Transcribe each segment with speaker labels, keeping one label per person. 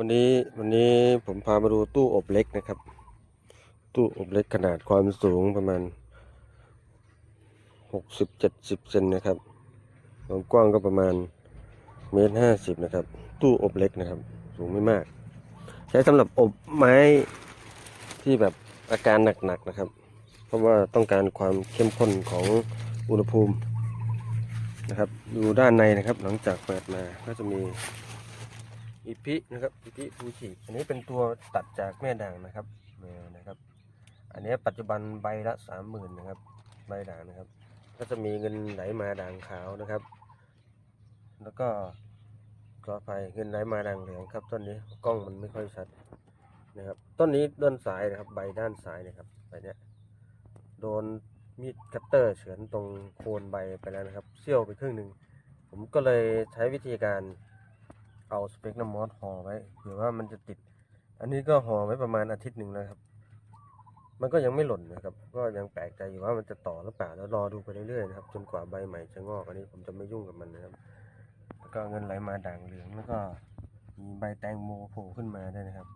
Speaker 1: วันนี้วันนี้ผมพามาดูตู้อบเล็กนะครับ ตู้อบเล็กขนาดความสูงประมาณหกสิบเจ็ดสิบเซนนะครับความกว้างก็ประมาณเมตรห้าสิบนะครับ ตู้อบเล็กนะครับ สูงไม่มาก ใช้สำหรับอบไม้ที่แบบอาการหนักๆนะครับ เพราะว่าต้องการความเข้มข้นของอุณหภูมินะครับดูด้านในนะครับ หลังจากเปิดมาก็จะมี อีพินะครับอีพิฟูชิอันนี้เป็นตัวตัดจากแม่ด่างนะครับเนี่นะครับ อันนี้ปัจจุบันใบละสามหมื่นนะครับใบด่างนะครับ ก็จะมีเงินไหลมาด่างขาวนะครับ แล้วก็ขออภัยเงินไหลมาด่างเหลืองครับต้นนี้กล้องมันไม่ค่อยชัดนะครับต้นนี้ด้านซ้ายนะครับ ใบด้านซ้ายนะครับใบเนี้ยโดนมีดคัตเตอร์เฉือนตรงโคนใบไปแล้วนะครับเสี้ยวไปครึ่งหนึ่งผมก็เลยใช้วิธีการ เอาสเปกน้ำมอสห่อไว้เผื่อว่ามันจะติด อันนี้ก็ห่อไว้ประมาณอาทิตย์หนึ่งแล้วครับ มันก็ยังไม่หล่นนะครับ ก็ยังแปลกใจอยู่ว่ามันจะต่อหรือเปล่าแล้วรอดูไปเรื่อยๆนะครับ จนกว่าใบใหม่จะงอกอันนี้ผมจะไม่ยุ่งกับมันนะครับ แล้วก็เงินไหลมาด่างเหลืองแล้วก็มีใบแตงโมโผล่ขึ้นมาด้วยนะครับ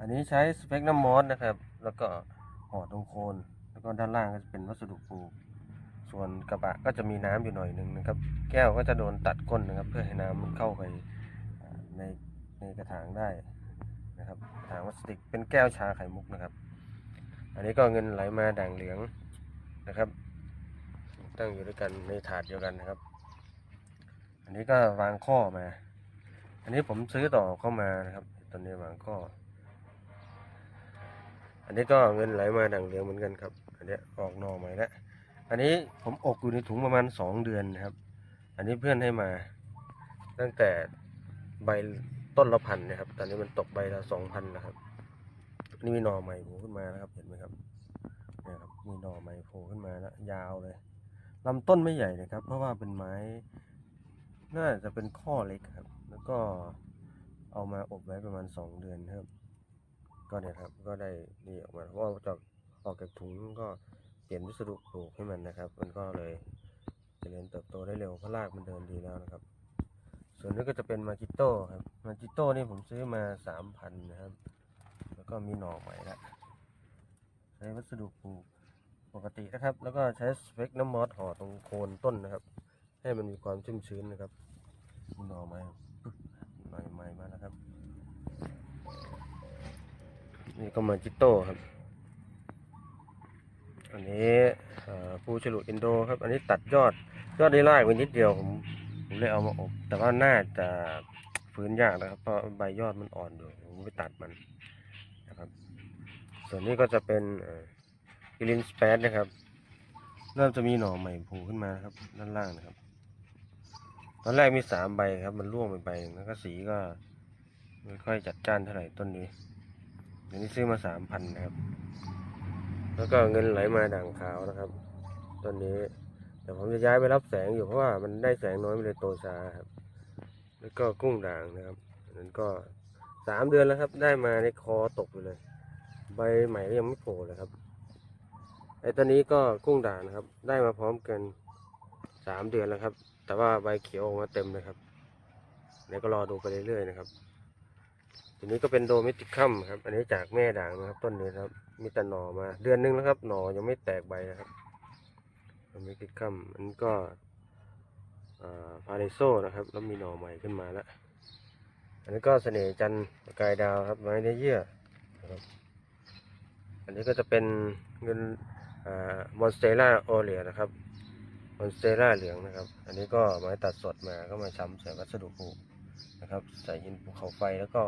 Speaker 1: อันนี้ใช้สเปกน้ำมอสนะครับ แล้วก็ห่อตรงโคน แล้วก็ด้านล่างก็จะเป็นวัสดุปู ส่วนกระบะก็จะมีน้ำอยู่หน่อยหนึ่งนะครับ แก้วก็จะโดนตัดก้นนะครับ เพื่อให้น้ำมันเข้าไปในในกระถางได้นะครับกระถางพลาสติกเป็นแก้วชาไข่มุกนะครับ อันนี้ก็เงินไหลมาด่างเหลืองนะครับ ตั้งอยู่ด้วยกันในถาดเดียวกันนะครับ อันนี้ก็วางข้อมา อันนี้ผมซื้อต่อเข้ามานะครับตอนนี้วางข้ออันนี้ก็เงินไหลมาด่างเหลืองเหมือนกันครับ อันนี้ออกนอใหม่แล้ว อันนี้ผมอบอยู่ในถุงประมาณสองเดือนนะครับ อันนี้เพื่อนให้มา ตั้งแต่ใบต้นละพันนะครับ ตอนนี้มันตกใบละสองพันนะครับ นี่มีหน่อใหม่โผล่ขึ้นมานะครับ เห็นไหมครับนี่ครับ มีหน่อใหม่โผล่ขึ้นมาแล้วยาวเลยลำต้นไม่ใหญ่นะครับ เพราะว่าเป็นไม้ น่าจะเป็นข้อเล็กครับ แล้วก็เอามาอบไว้ประมาณสองเดือนครับ ก็เนี่ยครับ ก็ได้นี่ออกมาเพราะว่าจากออกจากถุงก็ เปลี่ยนวัสดุปลูกให้มันนะครับ มันก็เลยจเจริญเติบโตได้เร็วเพราะรากมันเดินดีแล้วนะครับ ส่วนนี้ก็จะเป็นมาจิโต้ครับมาจิโต้นี่ผมซื้อมาสามพันนะครับ แล้วก็มีหน่อใหม่ละใช้วัสดุปลูกปกตินะครับ แล้วก็ใช้สเปกน้ำมอสห่อตรงโคนต้นนะครับ ให้มันมีความชุ่มชื้นนะครับมีหน่อใหม่หน่อใหม่มาแล้วครับ นี่ก็มาจิโต้ครับ อันนี้ปูฉลุอินโดครับ อันนี้ตัดยอดยอดได้รากไปนิดเดียวผมผมเลยเอามาอบ แต่ว่าน่าจะฟื้นยากนะครับ เพราะใบยอดมันอ่อนอยู่ผมไปตัดมันนะครับ ส่วนนี้ก็จะเป็นกิลินสเปซนะครับเริ่มจะมีหน่อใหม่โผล่ขึ้นมาครับ ด้านล่างนะครับ ตอนแรกมีสามใบครับ มันร่วงไปใบหนึ่งแล้วก็สีก็ไม่ค่อยจัดจ้านเท่าไหร่ต้นนี้อันนี้ซื้อมาสามพันนะครับ แล้วก็เงินไหลมาด่างขาวนะครับ ต้นนี้เดี๋ยวผมจะย้ายไปรับแสงอยู่เพราะว่ามันได้แสงน้อยมันเลยโตช้าครับ แล้วก็กุ้งด่างนะครับนั้นก็สามเดือนแล้วครับ ได้มาในคอตกไปเลย ใบใหม่ก็ยังไม่โผล่เลยครับไอ้ต้นนี้ก็กุ้งด่างนะครับ ได้มาพร้อมกันสามเดือนแล้วครับ แต่ว่าใบเขียวออกมาเต็มเลยครับเดี๋ยวก็รอดูไปเรื่อยๆนะครับ ทีนี้ก็เป็นโดมิติคัมครับ อันนี้จากแม่ด่างนะครับ ต้นนี้ครับ มีแต่หน่อมา เดือนหนึงแล้วครับ หน่อยังไม่แตกใบนะครับโดมิติคัมอันนี้ก็พาเลโซนะครับ แล้วมีหน่อใหม่ขึ้นมาแล้วอันนี้ก็เสน่ห์จันทร์ประกายดาวครับไม้เนื้อเยื่อนะครับอันนี้ก็จะเป็นเงินมอนสเตล่าโอเลียนะครับมอนสเตล่าเหลืองนะครับ อันนี้ก็ไม้ตัดสดมาก็มาช้ำใส่วัสดุปลูกนะครับ ใส่หินภูเขาไฟแล้วก็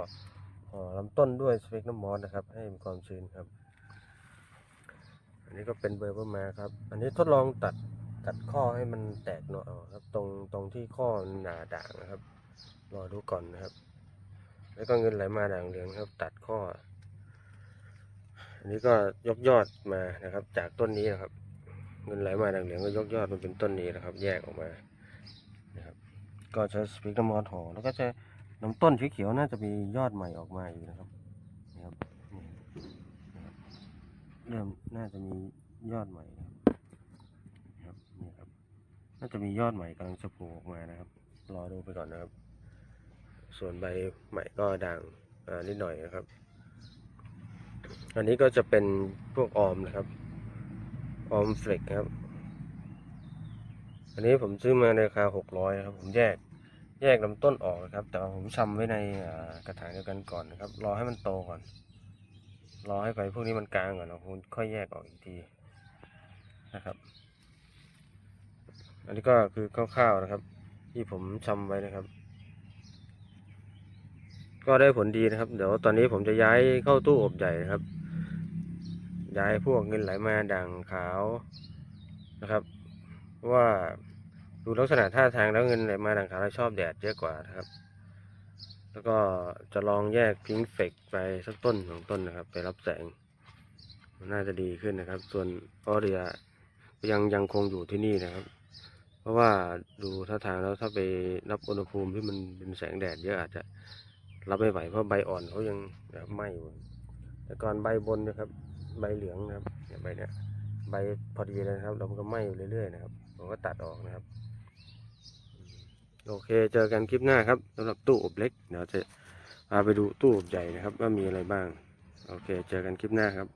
Speaker 1: ลำต้นด้วยสเปกน้ำมอสนะครับ ให้มีความชื้นครับ อันนี้ก็เป็นเบอร์เบอร์มาครับ อันนี้ทดลองตัดตัดข้อให้มันแตกหน่อยครับ ตรงตรงที่ข้อหนาด่างนะครับ รอดูก่อนนะครับ แล้วก็เงินไหลมาด่างเหลืองครับ ตัดข้อ อันนี้ก็ยกยอดมานะครับ จากต้นนี้นะครับ เงินไหลมาด่างเหลืองก็ยกยอดมันเป็นต้นนี้นะครับ แยกออกมานะครับ ก็ใช้สเปกน้ำมอสห่อแล้วก็จะ ลำต้นเขียวๆน่าจะมียอดใหม่ออกมาอยู่นะครับนี่ครับนี่นะครับเริ่มน่าจะมียอดใหม่นะครับนี่ครับนี่ครับ น่าจะมียอดใหม่กำลังจะโผล่ออกมานะครับ รอดูไปก่อนนะครับ ส่วนใบใหม่ก็ด่างอ่านิดหน่อยนะครับ อันนี้ก็จะเป็นพวกออมนะครับ ออมเฟล็กครับ อันนี้ผมซื้อมาในราคาหกร้อยครับ ผมแยก แยกลำต้นออกนะครับ แต่ผมชำไว้ในกระถางเดียวกันก่อนนะครับ รอให้มันโตก่อน รอให้ใบพวกนี้มันกลางก่อนนะผมค่อยแยกออกอีกทีนะครับ อันนี้ก็คือคร่าวๆนะครับ ที่ผมชำไว้นะครับ ก็ได้ผลดีนะครับ เดี๋ยวตอนนี้ผมจะย้ายเข้าตู้อบใหญ่นะครับ ย้ายพวกเงินไหลมาด่างขาวนะครับว่า ดูลักษณะท่าทางแล้วเงินไหลมาด่างขาเราชอบแดดเยอะกว่านะครับ แล้วก็จะลองแยกพิงเฟกไปสักต้นสองต้นนะครับ ไปรับแสง มันน่าจะดีขึ้นนะครับ ส่วนออเรียยังยังคงอยู่ที่นี่นะครับ เพราะว่าดูท่าทางแล้วถ้าไปรับอุณหภูมิที่มันเป็นแสงแดดเยอะอาจจะรับไม่ไหวเพราะใบอ่อนเขายังแบบไหม้อยู่แต่ก่อนใบบนนะครับ ใบเหลืองนะครับใบเนี้ยใบพอดีเลยนะครับแล้วมันก็ไหม้อยู่เรื่อยๆนะครับผมก็ตัดออกนะครับ โอเคเจอกันคลิปหน้าครับสำหรับตู้อบเล็กเดี๋ยวจะพาไปดูตู้อบใหญ่นะครับ ว่ามีอะไรบ้าง โอเค เจอกันคลิปหน้าครับ